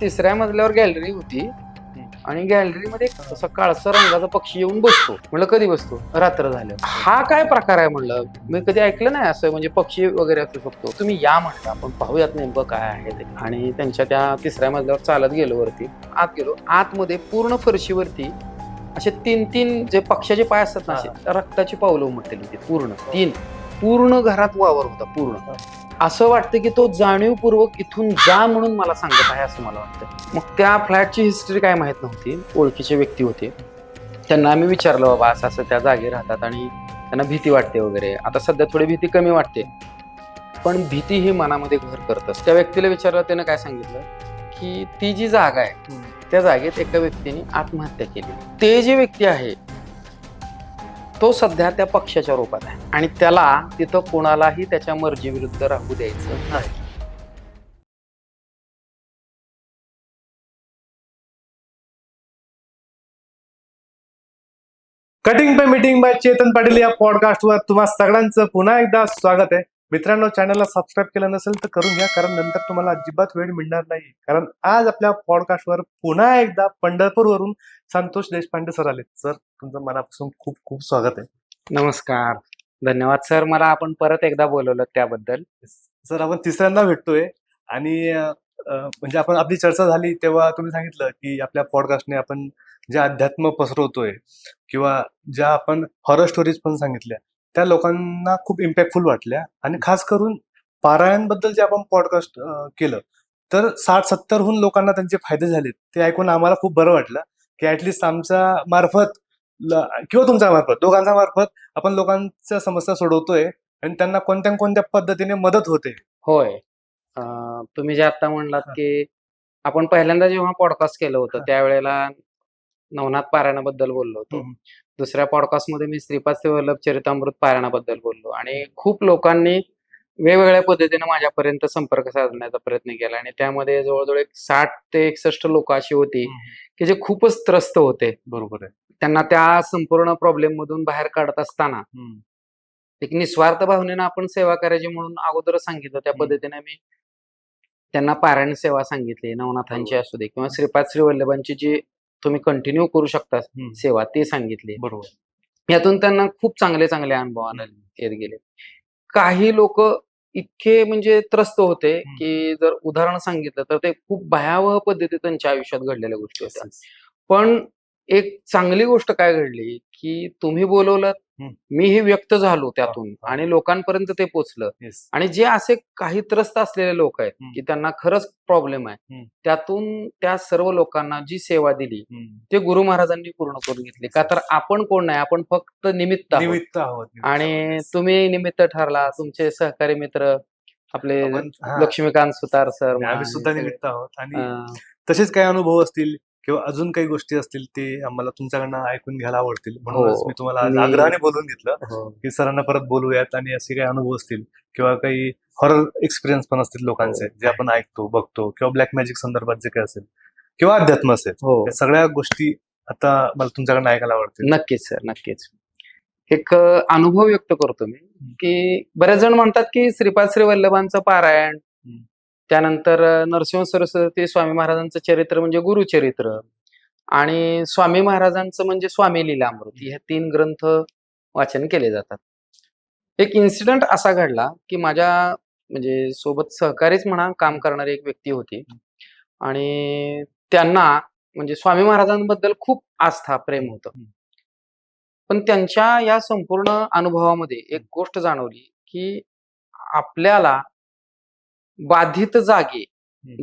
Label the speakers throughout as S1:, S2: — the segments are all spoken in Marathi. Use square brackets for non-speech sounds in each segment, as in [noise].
S1: तिसऱ्या मजल्यावर गॅलरी होती. आणि गॅलरीमध्ये असा काळसर रंगाचा पक्षी येऊन बसतो. म्हणलं कधी बसतो? रात्र झालं. हा काय प्रकार आहे म्हणलं? मी कधी ऐकलं नाही असं म्हणजे पक्षी वगैरे असू शकतो. तुम्ही या म्हणलं आपण पाहूयात नेमकं काय आहे ते. आणि त्यांच्या त्या तिसऱ्या मजल्यावर चालत गेलो वरती. आत गेलो. आतमध्ये पूर्ण फरशीवरती असे तीन तीन जे पक्षाचे पाय असतात ना असे रक्ताची पावलं उमटलेली होती पूर्ण. तीन. पूर्ण घरात वावर होता पूर्ण. असं वाटतं की तो जाणीवपूर्वक इथून जा म्हणून मला सांगत आहे असं मला वाटतं. मग त्या फ्लॅटची हिस्ट्री काय माहीत नव्हती. ओळखीचे व्यक्ती होते. त्यांना आम्ही विचारलं बाबा असं असं त्या जागी राहतात आणि त्यांना भीती वाटते वगैरे. आता सध्या थोडी भीती कमी वाटते. पण भीती ही मनामध्ये घर करतच. त्या व्यक्तीला विचारलं त्यानं काय सांगितलं? की ती जी जागा आहे त्या जागेत एका व्यक्तीने आत्महत्या केली. ते जे व्यक्ती आहे तो सध्या त्या पक्षाच्या रूपात आहे. आणि त्याला तिथं कोणालाही त्याच्या मर्जीविरुद्ध राहू द्यायचं नाही.
S2: कटिंग पे मीटिंग बाय चेतन पाटील या पॉडकास्टवर तुम्हा सगळ्यांचं पुन्हा एकदा स्वागत आहे. मित्रांनो चॅनलला सबस्क्राईब केलं नसेल तर करून घ्या कारण नंतर तुम्हाला अजिबात वेळ मिळणार नाही. कारण आज आपल्या पॉडकास्टवर पुन्हा एकदा पंढरपूरवरून संतोष देशपांडे सर आले सर तुमचं मनापासून खूप खूप स्वागत आहे.
S1: नमस्कार. धन्यवाद सर मला आपण परत एकदा बोलवलं त्याबद्दल.
S2: सर आपण तिसऱ्यांदा भेटतोय. आणि म्हणजे आपण आपली चर्चा झाली तेव्हा तुम्ही सांगितलं की आपल्या पॉडकास्टने आपण जे अध्यात्म पसरवतोय किंवा ज्या आपण हॉरर स्टोरीज पण सांगितल्या त्या लोकांना खूप इम्पॅक्टफुल वाटल्या आणि खास करून पारायणबद्दल जे आपण पॉडकास्ट केलं तर साठ सत्तरहून लोकांना त्यांचे फायदे झालेत ते ऐकून आम्हाला खूप बरं वाटलं की ऍटलिस्ट आमच्या मार्फत किंवा तुमच्या मार्फत दोघांच्या मार्फत आपण लोकांच्या समस्या सोडवतोय आणि त्यांना कोणत्या कोणत्या पद्धतीने मदत होते
S1: होय तुम्ही जे आता म्हणलात. की आपण पहिल्यांदा जेव्हा पॉडकास्ट केलं होतं. त्यावेळेला नवनाथ पारायणाबद्दल बोललो होतो. दुसऱ्या पॉडकास्टमध्ये मी श्रीपाद वल्लभ चरितामृत पारायणाबद्दल बोललो आणि खूप लोकांनी वेगवेगळ्या पद्धतीने माझ्यापर्यंत संपर्क साधण्याचा प्रयत्न केला आणि त्यामध्ये जवळजवळ एक साठ ते एकसष्ट लोक अशी होती की जे खूपच त्रस्त होते
S2: बरोबर आहे
S1: त्यांना त्या संपूर्ण प्रॉब्लेम मधून बाहेर काढत असताना. एक निस्वार्थ भावनेनं आपण सेवा करायची म्हणून अगोदर सांगितलं त्या. पद्धतीने मी त्यांना पारायण सेवा सांगितली नवनाथांची. असू दे किंवा श्रीपाद श्री वल्लभांची जी तुम्ही कंटिन्यू करू शकता. सेवा ते सांगितली
S2: बरोबर
S1: यातून त्यांना खूप चांगले चांगले अनुभव आले येत गेले काही लोक इतके म्हणजे त्रस्त होते. की जर उदाहरण सांगितलं तर ते खूप भयावह पद्धतीने त्यांच्या आयुष्यात घडलेल्या गोष्टी होत्या पण एक चांगली गोष्ट काय घडली की तुम्ही बोलवलं. मीही व्यक्त झालो त्यातून
S2: हा.
S1: आणि लोकांपर्यंत ते पोचलं. आणि जे असे काही त्रस्त असलेले लोक आहेत. की त्यांना खरंच प्रॉब्लेम आहे. त्यातून त्या सर्व लोकांना जी सेवा दिली. ते गुरु महाराजांनी पूर्ण करून घेतली का तर आपण कोण नाही आपण फक्त निमित्त आहोत.
S2: निमित्त आहोत
S1: आणि. तुम्ही निमित्त ठरला तुमचे सहकारी मित्र आपले
S2: हा.
S1: लक्ष्मीकांत सुतार सर
S2: आम्ही सुद्धा निमित्त आहोत आणि तसेच काही अनुभव असतील किंवा अजून काही गोष्टी असतील ते आम्हाला तुमच्याकडनं ऐकून घ्यायला आवडतील. म्हणूनच मी तुम्हाला आज आग्रहाने बोलून घेतलं
S1: हो.
S2: की सरांना परत बोलूयात आणि असे काही अनुभव असतील किंवा काही हॉरर एक्सपिरियन्स पण असतील लोकांचे जे आपण ऐकतो बघतो किंवा ब्लॅक मॅजिक संदर्भात जे काही असेल किंवा अध्यात्म असेल
S1: हो.
S2: या सगळ्या गोष्टी आता मला तुमच्याकडनं ऐकायला आवडतील.
S1: नक्कीच सर नक्कीच. एक अनुभव व्यक्त करतो मी की बरेच जण म्हणतात की श्रीपाद श्री वल्लभांचं पारायण. त्यानंतर नरसिंह सरस्वती स्वामी महाराजांचं चरित्र म्हणजे गुरुचरित्र आणि स्वामी महाराजांचं म्हणजे स्वामी लीलामृत हे तीन ग्रंथ वाचन केले जातात. एक इन्सिडेंट असा घडला की माझ्या म्हणजे सोबत सहकारीच म्हणा काम करणारी एक व्यक्ती होती. आणि त्यांना म्हणजे स्वामी महाराजांबद्दल खूप आस्था प्रेम होतं. पण त्यांच्या या संपूर्ण अनुभवामध्ये एक गोष्ट जाणवली की आपल्याला बाधित जागे.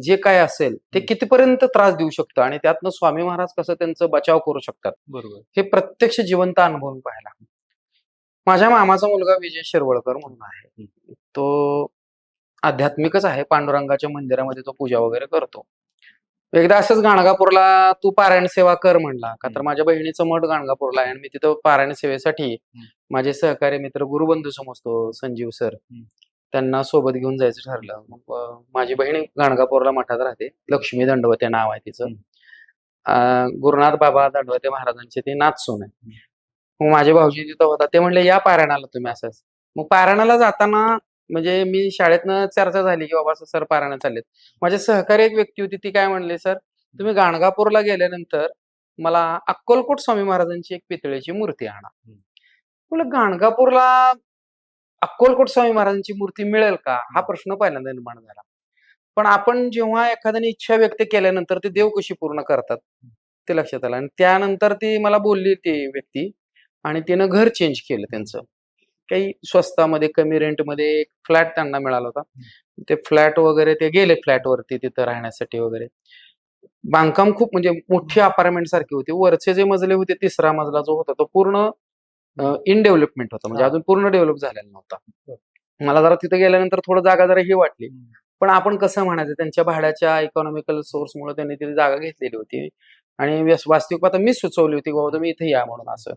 S1: जे काय असेल ते. कितीपर्यंत त्रास देऊ शकतं? आणि त्यातनं स्वामी महाराज कसं त्यांचं बचाव करू शकतात?
S2: बरोबर.
S1: हे प्रत्यक्ष जिवंत अनुभव मी पाहिला माझ्या मामाचा मुलगा विजय शिरवळकर म्हणून आहे. तो आध्यात्मिकच आहे. पांडुरंगाच्या मंदिरामध्ये तो पूजा वगैरे करतो. एकदा असंच गाणगापूरला तू पारायण सेवा कर म्हणला. का तर. माझ्या बहिणीचं मठ गाणगापूरला आहे आणि मी तिथं पारायण सेवेसाठी माझे सहकारी मित्र गुरुबंधू समजतो संजीव सर. त्यांना सोबत घेऊन जायचं ठरलं. मग माझी बहीण गाणगापूरला मठात राहते. लक्ष्मी दंडवते नाव आहे तिचं. गुरुनाथ बाबा दंडवते महाराजांचे ते नाचसून आहे. मग माझे भाऊजी तिथं होता ते म्हणले या पारायणाला तुम्ही असंच मग पारायणाला जाताना म्हणजे मी शाळेतनं चर्चा झाली की बाबा असं सर पारायण चाललेत. माझे सहकारी एक व्यक्ती होती ती काय म्हणली सर तुम्ही गाणगापूरला गेल्यानंतर मला अक्कलकोट स्वामी महाराजांची एक पितळेची मूर्ती आणा. म्हणलं गाणगापूरला अक्कलकोट स्वामी महाराजांची मूर्ती मिळेल का? हा प्रश्न पहिल्यांदा निर्माण झाला. पण आपण जेव्हा एखाद्याने इच्छा व्यक्त केल्यानंतर ते देव कशी पूर्ण करतात? ते लक्षात आलं. आणि त्यानंतर ती मला बोलली ती व्यक्ती आणि तिनं घर चेंज केलं त्यांचं. काही स्वस्तामध्ये कमी रेंटमध्ये एक फ्लॅट त्यांना मिळाला होता. ते फ्लॅट वगैरे ते गेले फ्लॅट वरती तिथं राहण्यासाठी वगैरे. बांधकाम खूप म्हणजे मोठी अपार्टमेंट सारखी होती. वरचे जे मजले होते तिसरा मजला जो होता तो पूर्ण इन डेव्हलपमेंट होता. म्हणजे. अजून पूर्ण डेव्हलप झालेला नव्हता. मला जरा तिथं गेल्यानंतर थोडं जागा जरा ही वाटली. पण आपण कसं म्हणायचं त्यांच्या भाड्याच्या इकॉनॉमिकल सोर्समुळे त्यांनी तिथे जागा घेतलेली होती. आणि वास्तविक आता मी सुचवली होती बाबा तुम्ही इथे या म्हणून असं.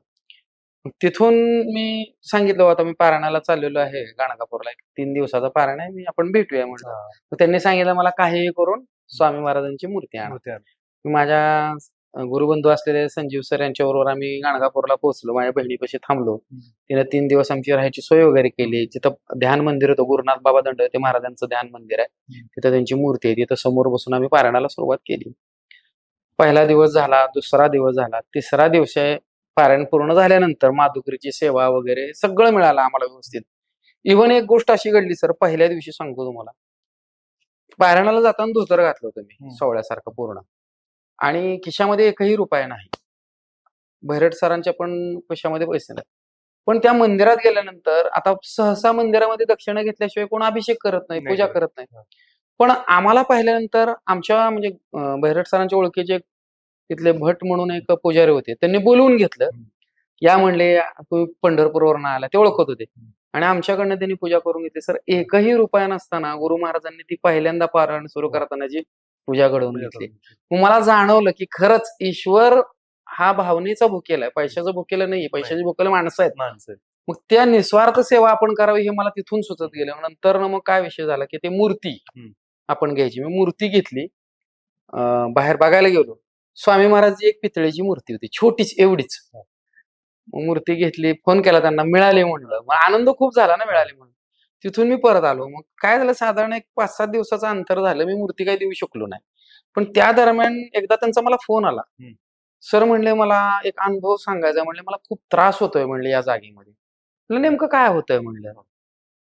S1: तिथून मी सांगितलं "हो, आता मी पारायणाला चाललेलो आहे गाणगापूरला. एक तीन दिवसाचा पारायण आहे मी आपण भेटूया. मग त्यांनी सांगितलं मला काहीही करून स्वामी महाराजांची मूर्ती आणा. माझ्या गुरुबंधू असलेले संजीव सर यांच्याबरोबर आम्ही गाणगापूरला पोहोचलो. माझ्या बहिणीपाशी थांबलो. तिने तीन दिवस आमची राहायची सोय वगैरे केली. तिथं ध्यान मंदिर होतं गुरुनाथ बाबा दंड ते महाराजांचं ध्यान मंदिर आहे. तिथं त्यांची मूर्ती आहे. तिथं समोर बसून आम्ही पारायणाला सुरुवात केली. पहिला दिवस झाला दुसरा दिवस झाला. तिसरा दिवस आहे पारायण पूर्ण झाल्यानंतर माधुकरीची सेवा वगैरे सगळं मिळालं आम्हाला व्यवस्थित. इव्हन एक गोष्ट अशी घडली सर. पहिल्या दिवशी सांगतो तुम्हाला. पारायणाला जाताना धोतर घातलं होतं मी. सोहळ्यासारखं पूर्ण. आणि खिशामध्ये एकही रुपया नाही. भैरट सरांच्या पण खिशामध्ये पैसे नाही. पण त्या मंदिरात गेल्यानंतर आता सहसा मंदिरामध्ये दक्षिणा घेतल्याशिवाय कोण अभिषेक करत नाही पूजा
S2: करत.
S1: नाही. पण आम्हाला पाहिल्यानंतर आमच्या म्हणजे भैरट सरांच्या ओळखीचे तिथले भट म्हणून एक पुजारी होते. त्यांनी बोलवून घेतलं. या म्हणले तुम्ही पंढरपूरवरून आला. ते ओळखत होते. आणि आमच्याकडनं त्यांनी पूजा करून घेतली. सर एकही रुपया नसताना गुरु महाराजांनी ती पहिल्यांदा पारायण सुरू करतानाची पूजा घडवून घेतली. मग मला जाणवलं की खरंच ईश्वर हा भावनेचा भुकेला आहे. पैशाचा भुकेला नाहीये पैशाची भुकेला माणसं आहेत.
S2: माणसं.
S1: मग त्या निस्वार्थ सेवा आपण करावी हे मला तिथून सुचत गेलं. नंतर मग काय विषय झाला की ते मूर्ती. आपण घ्यायची. मी मूर्ती घेतली. बाहेर बघायला गेलो. स्वामी महाराजची एक पितळेची मूर्ती होती. छोटीच एवढीच.
S2: हा.
S1: मूर्ती घेतली फोन केला त्यांना मिळाली म्हणलं. मग आनंद खूप झाला ना मिळाली म्हणून. तिथून मी परत आलो. मग काय झालं साधारण एक पाच सात दिवसाचं अंतर झालं. मी मूर्ती काही देऊ शकलो नाही. पण त्या दरम्यान एकदा त्यांचा मला फोन आला. सर म्हणले मला एक अनुभव सांगायचा म्हणले मला खूप त्रास होतोय. म्हणले या जागेमध्ये. म्हणलं नेमकं काय होतंय? म्हणलं.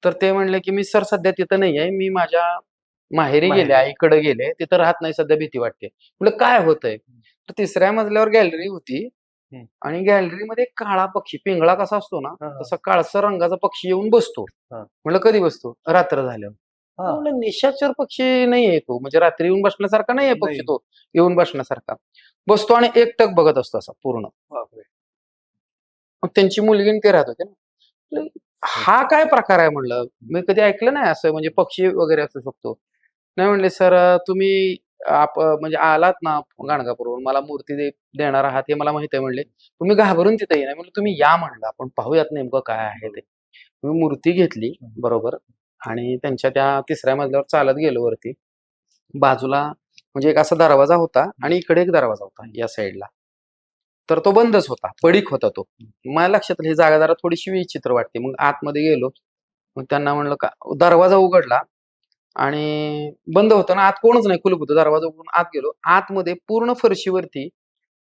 S1: तर ते म्हणले की मी सर सध्या तिथं नाही आहे. मी माझ्या माहेरी. गेले आईकडे गेले तिथं राहत नाही. सध्या भीती वाटते. म्हणलं काय होतंय? तर तिसऱ्या मजल्यावर गॅलरी होती. आणि गॅलरीमध्ये काळा पक्षी पिंगळा कसा असतो ना. तसा काळसर रंगाचा पक्षी येऊन बसतो. म्हणलं कधी बसतो? रात्र झाल्यावर. म्हणलं निशाचर पक्षी नाहीये तो. म्हणजे रात्री येऊन बसण्यासारखा नाहीये पक्षी. तो. येऊन बसण्यासारखा. बसतो आणि एकटक बघत असतो असा पूर्ण. मग त्यांची मुलगी ते राहत होते ना. हा काय प्रकार आहे म्हणलं मी कधी ऐकलं नाही असं म्हणजे पक्षी वगैरे असू शकतो. नाही म्हणले सर तुम्ही आप म्हणजे आलात ना गाणगापूरवरून मला मूर्ती दे- देणार आहात हे मला माहिती आहे म्हणले तुम्ही घाबरून तिथे येणार म्हणलं तुम्ही या म्हणलं आपण पाहूयात नेमकं काय आहे ते. मी मूर्ती घेतली बरोबर आणि त्यांच्या त्या तिसऱ्या मजल्यावर चालत गेलो वरती. बाजूला म्हणजे एक असा दरवाजा होता आणि इकडे एक दरवाजा होता या साईडला. तर तो बंदच होता पडीक होता तो. माझ्या लक्षात आलं, ही जागा जरा थोडीशी विचित्र वाटते. मग आतमध्ये गेलो मग त्यांना म्हणलं का दरवाजा उघडला आणि बंद होता ना आत कोणच नाही कुलूप होतं. दरवाजा उघडून आत गेलो. आतमध्ये पूर्ण फरशीवरती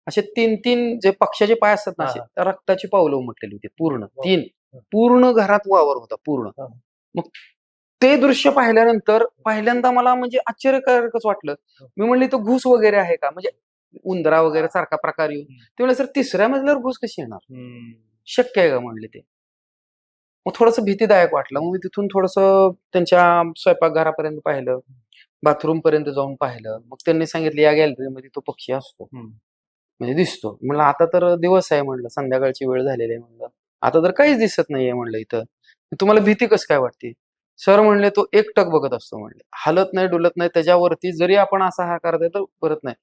S1: असे तीन तीन जे पक्षाचे पाय असतात ना असे रक्ताची पावलं उमटलेली होती पूर्ण. तीन. पूर्ण घरात वावर होता पूर्ण. मग ते दृश्य पाहिल्यानंतर पहिल्यांदा मला म्हणजे आश्चर्यकारकच वाटलं. मी म्हणले तो घुस वगैरे आहे का? म्हणजे उंदरा वगैरे सारखा प्रकार येऊन. ते म्हणले सर तिसऱ्या मजल्यावर घुस कशी येणार. शक्य आहे का? म्हणले ते. मग थोडस भीतीदायक वाटलं. मग मी तिथून थोडस त्यांच्या स्वयंपाकघरापर्यंत पाहिलं. बाथरूम पर्यंत जाऊन पाहिलं. मग त्यांनी सांगितलं या गॅलरीमध्ये तो पक्षी असतो. म्हणजे दिसतो. म्हणलं आता तर दिवस आहे म्हणलं संध्याकाळची वेळ झालेली आहे म्हणलं. आता तर काहीच दिसत नाहीये म्हणलं इथं. तुम्हाला भीती कसं काय वाटते? सर म्हणले तो एकटक बघत असतो म्हणले. हलत नाही डुलत नाही त्याच्यावरती जरी आपण असा हा करताय तर परत नाही.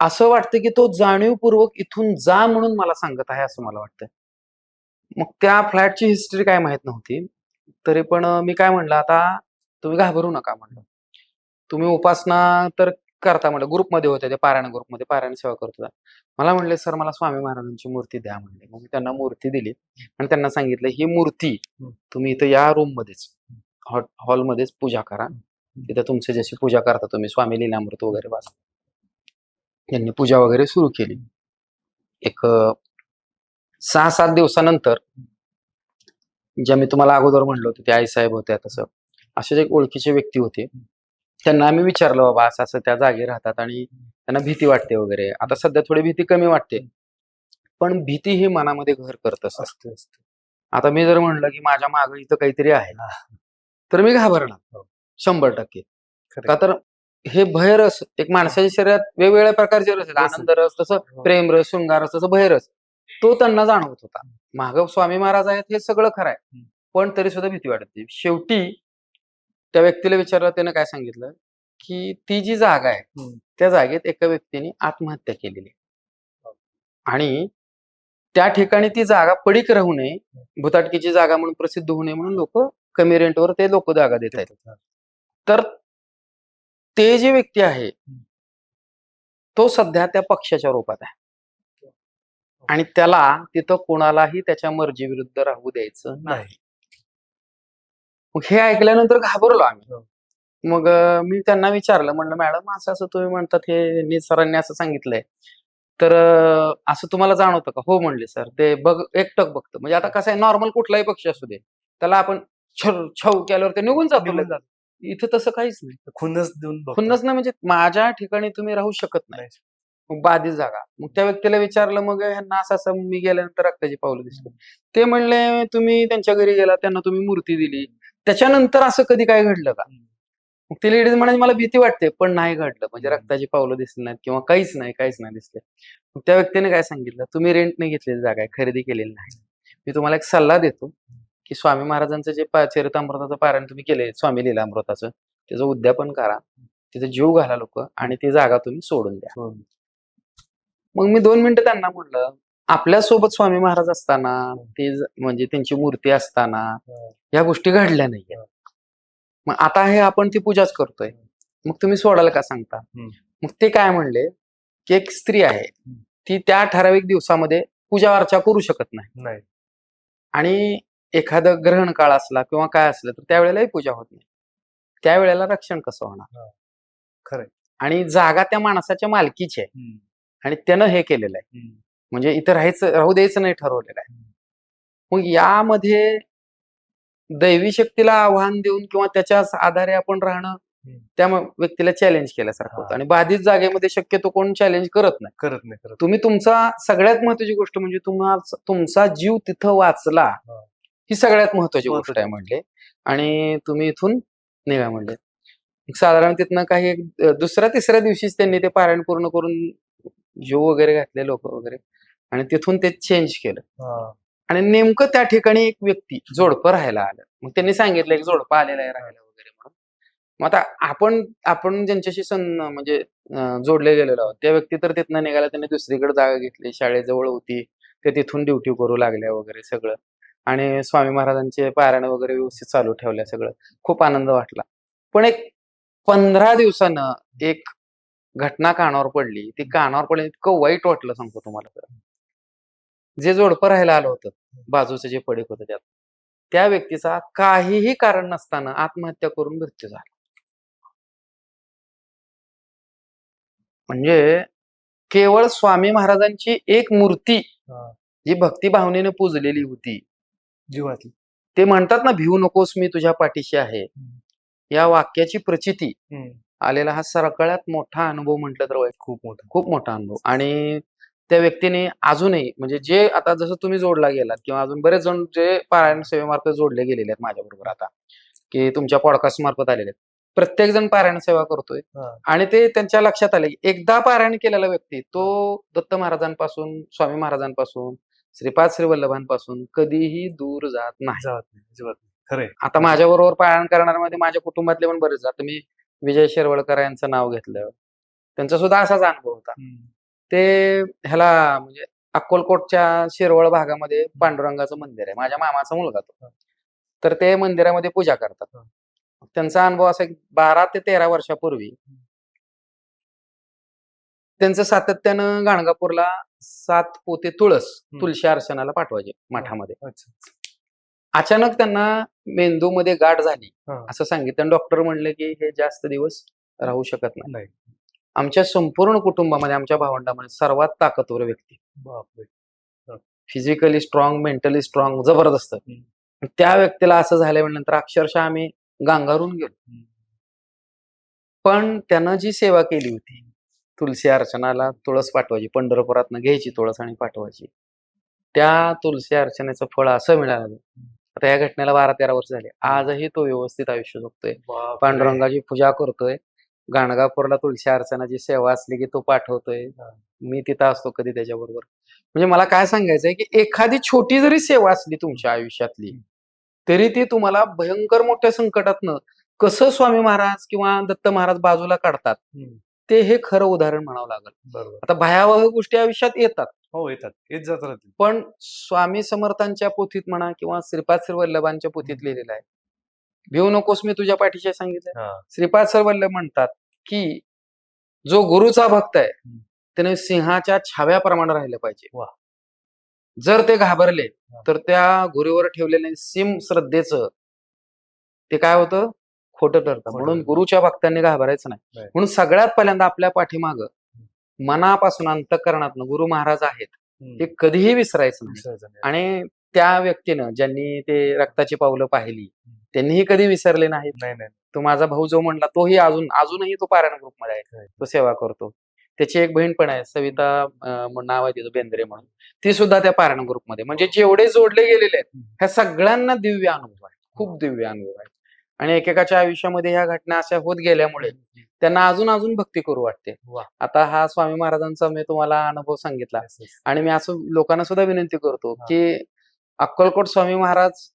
S1: असं वाटतं की तो जाणीवपूर्वक इथून जा म्हणून मला सांगत आहे असं मला वाटतं मग त्या फ्लॅटची हिस्ट्री काय माहीत नव्हती. तरी पण मी काय म्हणलं आता तुम्ही घाबरू नका म्हणलं. तुम्ही उपासना तर करता म्हणलं ग्रुपमध्ये होते ते पारायण ग्रुपमध्ये पारायण सेवा करत होता. मला म्हणले सर मला स्वामी महाराजांची मूर्ती द्या म्हणले. मग मी त्यांना मूर्ती दिली आणि त्यांना सांगितलं ही मूर्ती. तुम्ही इथं या रूम मध्येच हॉ- हॉलमध्येच पूजा करा. तिथे तुमचे जशी पूजा करता तुम्ही स्वामी लीलामृत वगैरे वाचा त्यांनी पूजा वगैरे सुरू केली. एक सहा सात दिवसानंतर ज्या मी तुम्हाला अगोदर म्हणलं होतं ते आईसाहेब होत्या तसं. असे एक ओळखीचे व्यक्ती होते त्यांना आम्ही विचारलं बाबा असं असं त्या जागी राहतात आणि त्यांना भीती वाटते वगैरे. आता सध्या थोडी भीती कमी वाटते पण भीती ही मनामध्ये घर करत असते. आता मी जर म्हणलं की माझ्या मागं इथं काहीतरी आहे तर मी घाबरणार.
S2: हो.
S1: शंभर टक्के. का तर हे भयरस एक माणसाच्या शरीरात वेगवेगळ्या प्रकारचे रस आहेत.
S2: रस आहेत.
S1: आनंद रस तसं
S2: हो.
S1: प्रेम रस शृंगार रस तसं भयरस. तो त्यांना जाणवत होता माग स्वामी महाराज आहेत हे सगळं खरं आहे. पण तरी सुद्धा भीती वाटते शेवटी त्या व्यक्तीला विचारलं त्याने काय सांगितलं की ती जी जागा आहे. त्या जागेत एका व्यक्तीने आत्महत्या केलेली. आणि त्या ठिकाणी ती जागा पडीक राहू नये भुताटकीची जागा म्हणून प्रसिद्ध होऊ नये म्हणून लोक कमी रेंटवर ते लोक जागा देत आहेत. तर ते जे व्यक्ती आहे तो सध्या त्या पक्षाच्या रूपात आहे आणि त्याला तिथं कोणालाही त्याच्या मर्जी विरुद्ध राहू द्यायचं नाही. मग हे ऐकल्यानंतर घाबरलो आम्ही.
S2: हो.
S1: मग मी त्यांना विचारलं म्हणलं मॅडम असं असं तुम्ही म्हणतात हे नीत सरांनी असं सांगितलंय. तर असं तुम्हाला जाणवतं का? हो म्हणले सर ते बघ एकटक बघतं. म्हणजे आता कसं आहे नॉर्मल कुठलाही पक्षी असू दे त्याला आपण छव केल्यावर ते निघून जातो. इथं तसं काहीच नाही.
S2: खुन्नस देऊन.
S1: खुन्नस ना म्हणजे माझ्या ठिकाणी तुम्ही राहू शकत नाही. मग बाधित जागा. मग त्या व्यक्तीला विचारलं मग ह्यांना असं असं मी गेल्यानंतर रक्ताची पावलं दिसली. ते म्हणले तुम्ही त्यांच्या घरी गेला त्यांना तुम्ही मूर्ती दिली. त्याच्यानंतर असं कधी काय घडलं का. मग ती लेडीज म्हणाली मला भीती वाटते पण नाही घडलं. म्हणजे. रक्ताची पावलं दिसली नाहीत किंवा काहीच नाही काहीच नाही दिसले. मग त्या व्यक्तीने काय सांगितलं तुम्ही रेंटने घेतलेली जागा आहे खरेदी केलेली नाही. मी तुम्हाला एक सल्ला देतो की स्वामी महाराजांचं जे चरितामृताचं पारायण तुम्ही केले स्वामी लीलामृताचं त्याचं उद्यापन करा. तिथे जीव घाला लोक आणि ती जागा तुम्ही सोडून द्या.
S2: हो.
S1: मग मी दोन मिनिटं त्यांना म्हटलं आपल्यासोबत स्वामी महाराज असताना ते म्हणजे त्यांची मूर्ती असताना. या गोष्टी घडल्या नाहीये मग आता हे आपण ती पूजाच करतोय मग तुम्ही सोडायला का सांगता. मग ते काय म्हणले की एक स्त्री आहे ती त्या ठराविक दिवसामध्ये पूजा अर्चा करू शकत नाही आणि एखादं ग्रहण काळ असला किंवा काय असलं तर त्यावेळेलाही पूजा होत नाही त्यावेळेला रक्षण कसं होणार
S2: खरंय.
S1: आणि जागा त्या माणसाच्या मालकीची आहे. आणि त्यानं हे केलेलं आहे. म्हणजे इथं राहायचं राहू द्यायचं नाही ठरवलेलं आहे मग यामध्ये दैवी शक्तीला आव्हान देऊन किंवा त्याच्याच आधारे आपण राहणं. त्या व्यक्तीला चॅलेंज केल्यासारखं होतं. आणि बाधित जागेमध्ये शक्यतो कोण चॅलेंज करत नाही
S2: करत नाही करत
S1: तुम्ही तुमचा सगळ्यात महत्वाची गोष्ट म्हणजे तुम्हाला तुमचा जीव तिथं वाचला
S2: हा.
S1: सगळ्यात महत्वाची गोष्ट. आहे म्हणले आणि तुम्ही इथून निघा म्हणले साधारण तिथनं काही दुसऱ्या तिसऱ्या दिवशीच त्यांनी ते पारायण पूर्ण करून जीव वगैरे घातले लोक वगैरे. आणि तिथून ते चेंज केलं. आणि नेमकं त्या ठिकाणी एक व्यक्ती जोडपं राहायला आलं. मग त्यांनी सांगितलं एक जोडपं आलेलं आहे राहायला वगैरे म्हणून. मग आता आपण आपण ज्यांच्याशी सं म्हणजे जोडले गेलेलो आहोत त्या व्यक्ती तर तिथनं निघाला त्यांनी दुसरीकडे जागा घेतली शाळेजवळ होती. ते तिथून ड्युटी करू लागल्या वगैरे सगळं. आणि स्वामी महाराजांचे पारायण वगैरे व्यवस्थित चालू ठेवल्या सगळं. खूप आनंद वाटला. पण एक पंधरा दिवसानं एक घटना कानावर पडली ती कानावर पडली इतकं वाईट वाटलं सांगतो तुम्हाला तर जे जोडपं राहायला आलं होतं बाजूचं जे पडीक होतं त्यात त्या व्यक्तीचा काहीही कारण नसताना आत्महत्या करून मृत्यू झाला. म्हणजे केवळ स्वामी महाराजांची एक मूर्ती. जी भक्ती भावनेने पूजलेली होती.
S2: जीवातली
S1: ते म्हणतात ना भिवू नकोस मी तुझ्या पाठीशी आहे. या वाक्याची प्रचिती. आलेला हा सगळ्यात मोठा अनुभव म्हटलं तर
S2: खूप मोठं.
S1: खूप मोठा अनुभव. आणि त्या व्यक्तीने अजूनही म्हणजे जे आता जसं तुम्ही जोडला गेलात किंवा अजून बरेच जण जे पारायण सेवेमार्फत जोडले गेलेले आहेत माझ्या बरोबर आता की तुमच्या पॉडकास्ट मार्फत आलेले आहेत. प्रत्येक जण पारायण सेवा करतोय. आणि ते त्यांच्या लक्षात आले की एकदा पारायण केलेला व्यक्ती तो दत्त महाराजांपासून स्वामी महाराजांपासून श्रीपाद श्री वल्लभांपासून कधीही दूर जात नाही.
S2: जात
S1: आता माझ्या बरोबर पारायण करणाऱ्यामध्ये माझ्या कुटुंबातले पण बरेच आता मी विजय शिरवळकर यांचं नाव घेतलं त्यांचा सुद्धा असाच अनुभव होता. ते ह्याला म्हणजे अक्कलकोटच्या शिरवळ भागामध्ये पांडुरंगाचं मंदिर आहे. माझ्या मामाचा मुलगा तो. तर ते मंदिरामध्ये पूजा करतात. त्यांचा अनुभव असा बारा ते तेरा वर्षापूर्वी त्यांचं सातत्यानं गाणगापूरला सात पोते तुळस. तुळशी अर्चनाला पाठवायचे मठामध्ये. अचानक त्यांना मेंदूमध्ये गाठ झाली. असं सांगितलं. डॉक्टर म्हणले की हे जास्त दिवस राहू शकत नाही. आमच्या संपूर्ण कुटुंबामध्ये आमच्या भावंडामध्ये सर्वात ताकदवर व्यक्ती. फिजिकली स्ट्रॉंग मेंटली स्ट्रॉंग जबरदस्त. त्या व्यक्तीला असं झाल्या नंतर अक्षरशः आम्ही गांगारून गेलो. पण त्यानं जी सेवा केली होती तुलसी अर्चनाला तुळस पाठवायची पंढरपुरातनं घ्यायची तुळस आणि पाठवायची त्या तुलसी अर्चनेचं फळ असं मिळालं. आता या घटनेला बारा तेरा वर्ष झाले. आजही तो व्यवस्थित आयुष्य जगतोय. पांडुरंगाची पूजा करतोय. गाणगापूरला तुळशी अर्चनाची सेवा असली की तो पाठवतोय. मी तिथं असतो कधी त्याच्याबरोबर. म्हणजे मला काय सांगायचंय की एखादी छोटी जरी सेवा असली तुमच्या आयुष्यातली तरी ती तुम्हाला भयंकर मोठ्या संकटातनं कसं स्वामी महाराज किंवा दत्त महाराज बाजूला काढतात. ते हे खरं उदाहरण म्हणावं लागेल. आता भयावह गोष्टी आयुष्यात येतात.
S2: हो येतात येत जात राहतील
S1: पण स्वामी समर्थांच्या पोथीत म्हणा किंवा श्रीपाद श्री वल्लभांच्या पोथीत लिहिलेलं आहे भिवू नकोस मी तुझ्या पाठीशी सांगितलं
S2: हा
S1: श्रीपाद सर वल्लभ म्हणतात की जो गुरुचा भक्त आहे
S2: हम्म.
S1: त्याने सिंहाच्या छाव्याप्रमाणे राहिलं पाहिजे
S2: वा.
S1: जर ते घाबरले. तर त्या गुरुवर ठेवलेले सिम श्रद्धेचं ते काय होतं खोटं ठरतं म्हणून
S2: ठरतं.
S1: गुरुच्या भक्तांनी घाबरायचं नाही
S2: नाही.
S1: म्हणून सगळ्यात पहिल्यांदा आपल्या पाठीमाग मनापासून अंतकरणातून गुरु महाराज आहेत. हे कधीही विसरायचं नाही. आणि त्या व्यक्तीनं ज्यांनी ते रक्ताची पावलं पाहिली त्यांनीही कधी विसरले नाहीत.
S2: नाही नाही.
S1: तो माझा भाऊ जो म्हणला तोही अजून अजूनही तो पारायण ग्रुपमध्ये आहे. तो सेवा करतो. त्याची एक बहीण पण आहे सविता नाव आहे तिचं बेंद्रे म्हणून. ती सुद्धा त्या पारायण ग्रुपमध्ये. म्हणजे जेवढे जोडले गेलेले आहेत. ह्या सगळ्यांना दिव्य अनुभव आहे. खूप दिव्य अनुभव आहे. आणि एकेकाच्या आयुष्यामध्ये ह्या घटना अशा होत गेल्यामुळे त्यांना अजून अजून भक्ती करू वाटते. आता हा स्वामी महाराजांचा मी तुम्हाला अनुभव सांगितला. आणि मी असं लोकांना सुद्धा विनंती करतो. की अक्कलकोट स्वामी महाराज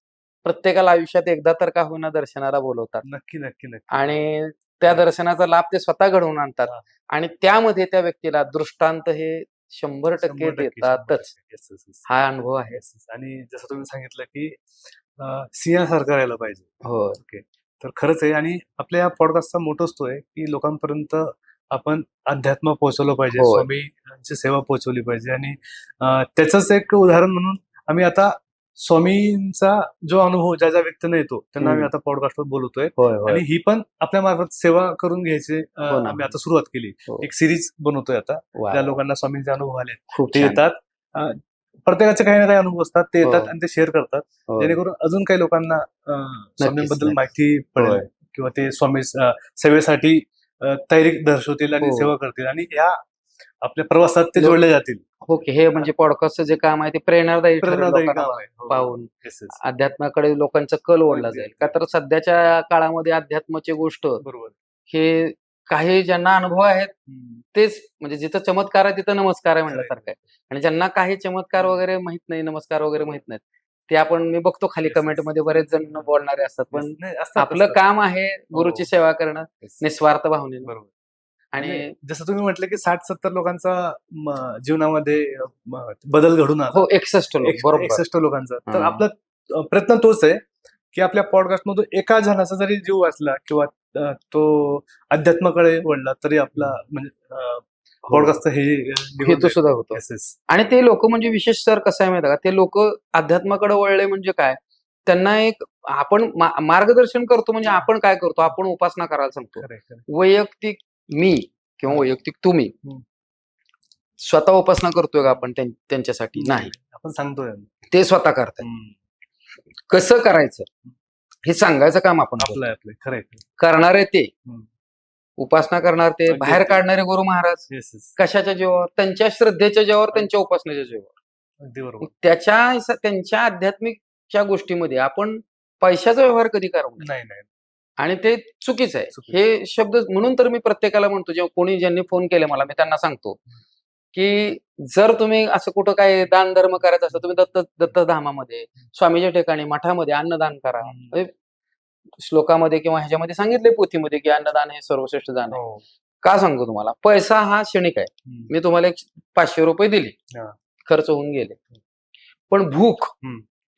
S1: प्रत्येकाला आयुष्यात एकदा तर का होईना दर्शनाला बोलवतात
S2: नक्की नक्की नक्की
S1: आणि त्या दर्शनाचा लाभ ते स्वतः घडवून आणतात. आणि त्यामध्ये त्या व्यक्तीला दृष्टांत हे शंभर टक्के देतातच. हा अनुभव आहे.
S2: आणि जसं तुम्ही सांगितलं की सिंहासारखं राहायला पाहिजे
S1: हो
S2: तर खरंच आहे आणि आपल्या या पॉडकास्टचा मोठोच तो आहे की लोकांपर्यंत आपण अध्यात्म पोहोचवलं पाहिजे. स्वामींची सेवा पोहोचवली पाहिजे आणि त्याचंच एक उदाहरण म्हणून आम्ही आता स्वामींचा जो अनुभव ज्या ज्या व्यक्तींना येतो त्यांना आम्ही. आता पॉडकास्टवर
S1: होय
S2: आणि ही पण आपल्या मार्फत सेवा करून घ्यायची
S1: हो.
S2: आम्ही आता सुरुवात केली
S1: हो.
S2: एक सिरीज बनवतोय आता ज्या. लोकांना स्वामींचे अनुभव आले ते. येतात प्रत्येकाचे काही ना काही अनुभव असतात ते येतात
S1: हो.
S2: आणि ते शेअर करतात
S1: हो.
S2: जेणेकरून अजून काही लोकांना स्वामींबद्दल. माहिती पडेल. किंवा ते स्वामी सेवेसाठी तयारी दर्शवतील आणि
S1: हो.
S2: सेवा करतील आणि ह्या आपल्या प्रवासात ते जोडले जातील
S1: ओके हे म्हणजे पॉडकास्टचं जे काम आहे ते प्रेरणादायी. पाहून. अध्यात्माकडे लोकांचा कल ओढला. जाईल का तर सध्याच्या काळामध्ये अध्यात्माची गोष्ट
S2: बरोबर
S1: हे काही ज्यांना अनुभव आहेत. तेच म्हणजे जिथं चमत्कार आहे तिथं नमस्कार आहे. म्हणल्यासारखं आहे आणि ज्यांना काही चमत्कार. वगैरे माहीत नाही नमस्कार वगैरे माहीत नाहीत ते आपण मी बघतो खाली. कमेंटमध्ये बरेच जण बोलणारे असतात पण आपलं. काम आहे गुरुची
S2: हो.
S1: सेवा करणं. निस्वार्थ भावनेनं
S2: बरोबर
S1: आणि
S2: जसं तुम्ही म्हटलं की साठ सत्तर लोकांचा जीवनामध्ये बदल घडून आला
S1: हो एकसष्ट लोक बरोबर
S2: एकसष्ट लोकांचा तर. आपला प्रयत्न तोच आहे की आपल्या पॉडकास्ट मधून एका जणाचा जरी जीव वाचला किंवा तो अध्यात्माकडे वळला तरी आपला म्हणजे पॉडकास्ट हे.
S1: हो. हेतू सुद्धा होतो. आणि ते लोक म्हणजे विशेष सर कसं आहे माहिती का? ते लोक अध्यात्माकडे वळले म्हणजे काय? त्यांना एक आपण मार्गदर्शन करतो म्हणजे आपण काय करतो? आपण उपासना करायला सांगतो. वैयक्तिक मी किंवा
S2: हा.
S1: वैयक्तिक तुम्ही. स्वतः उपासना करतोय का आपण त्यां- त्यांच्यासाठी? नाही.
S2: आपण सांगतोय.
S1: ते स्वतः करतात. कसं करायचं? हे सांगायचं काम आपण.
S2: आपलं. आहे, आपलं. खरंय
S1: करणारे ते. उपासना करणार ते. बाहेर काढणारे गुरु महाराज. कशाच्या जीवावर? त्यांच्या श्रद्धेच्या जीवावर त्यांच्या उपासनेच्या जीवावर. त्याच्या त्यांच्या आध्यात्मिकच्या गोष्टीमध्ये आपण पैशाचा व्यवहार कधी करावा? नाही.
S2: नाही. नाही
S1: आणि ते चुकीचं आहे. हे शब्द म्हणून तर मी प्रत्येकाला म्हणतो जेव्हा कोणी ज्यांनी फोन केले मला मी त्यांना सांगतो. की जर तुम्ही असं कुठं काय दान धर्म करायचं असं तुम्ही दत्त दत्तधामामध्ये स्वामीच्या ठिकाणी मठामध्ये अन्नदान करा. म्हणजे श्लोकामध्ये किंवा ह्याच्यामध्ये सांगितले पोथीमध्ये की अन्नदान हे सर्वश्रेष्ठ दान आहे
S2: हो.
S1: का सांगतो तुम्हाला पैसा हा क्षणिक आहे. मी तुम्हाला एक पाचशे रुपये दिले. खर्च होऊन गेले पण भूक.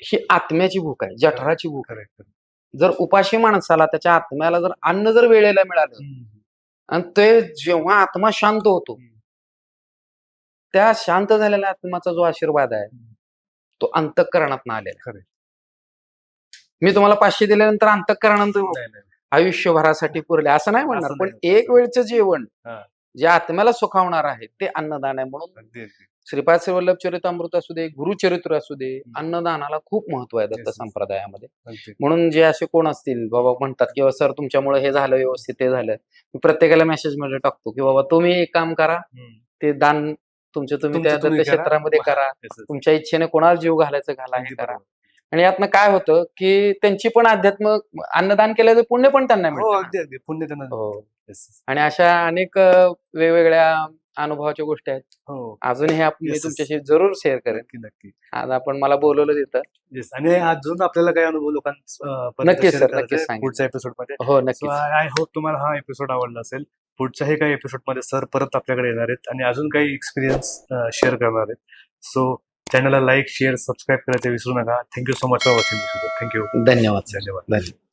S1: ही आत्म्याची भूक आहे जठराची भूक. आहे जर उपाशी माणसाला त्याच्या आत्म्याला जर अन्न जर वेळेला मिळालं. आणि ते जेव्हा आत्मा शांत होतो. त्या शांत झालेल्या आत्माचा जो आशीर्वाद आहे तो अंतःकरणात आलेला.
S2: खरंय.
S1: मी तुम्हाला पाचशे दिल्यानंतर
S2: नाही
S1: आयुष्यभरासाठी पुरले असं नाही म्हणणार पण. एक वेळचं जेवण. जे आत्म्याला सुखावणार आहे ते अन्नदान आहे म्हणून श्रीपाद श्रीवल्लभ चरितामृत असू दे गुरुचरित्र असू दे अन्नदानाला खूप महत्त्व आहे दत्त. संप्रदायामध्ये म्हणून जे असे कोण असतील बाबा म्हणतात की सर तुमच्यामुळे हे झालं व्यवस्थित ते झालं मी प्रत्येकाला मेसेजमध्ये टाकतो की बाबा तुम्ही एक काम करा. ते दान तुमचे तुम्ही त्या. क्षेत्रामध्ये करा. [laughs] तुमच्या इच्छेने कोणाला जीव घालायचं घाला हे करा. आणि यातनं काय होतं की त्यांची पण अध्यात्म अन्नदान केल्याचं पुण्य पण त्यांना
S2: हो
S1: मिळतं
S2: पुण्य त्यांना
S1: हो. आणि अशा अनेक वेगवेगळ्या अनुभवाच्या गोष्टी आहेत.
S2: हो.
S1: अजूनही आप- मी
S2: Yes, yes.
S1: तुमच्याशी जरूर शेअर करेन.
S2: नक्की नक्की.
S1: आज आपण मला बोलवलं तिथं.
S2: आणि अजून आपल्याला काही अनुभव लोकांपर्यंत
S1: नक्कीच
S2: करायचे
S1: नक्कीच.
S2: पुढच्या एपिसोडमध्ये.
S1: हो नक्कीच.
S2: आय होप तुम्हाला हा एपिसोड आवडला असेल. पुढच्याही काही एपिसोडमध्ये सर परत आपल्याकडे येणार आहेत आणि अजून काही एक्सपिरियन्स शेअर करणार आहेत. सो चॅनलला लाईक शेअर सबस्क्राईब करायचं विसरू नका. Thank you so much for watching thank you
S1: धन्यवाद.
S2: धन्यवाद.
S1: धन्यवाद.